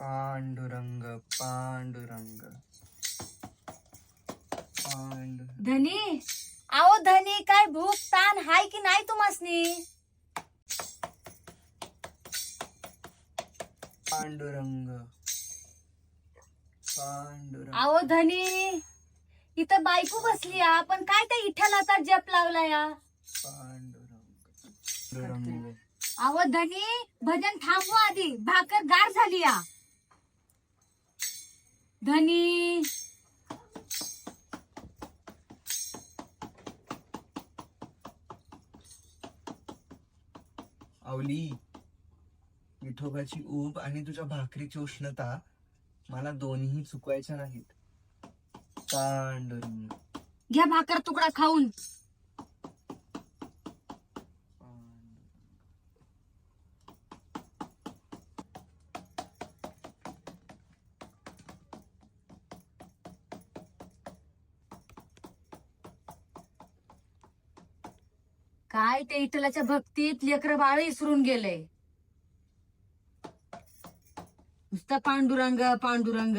पांडुरंग पांडुरंग. पांडु धनी आओ धनी काय भूक तान हाय की नाही तुम्हासनी? पांडुरंग. पांडुरंग. आओ धनी इथं बायको बसली या पण काय त्या इठ्ठलाचा जप लावला या पांडुरंग. पांडुरंग. अहो धनी भजन थांबवा आधी भाकर गार झाली या धनी. आवली विठोबाची ऊब आणि तुझ्या भाकरीची उष्णता मला दोन्ही चुकवायच्या नाहीत. पांडुरंग घ्या भाकर तुकडा खाऊन. काय ते इटलाच्या भक्तीत लेकर बाळ इसरून गेले. नुसतं पांडुरंग पांडुरंग.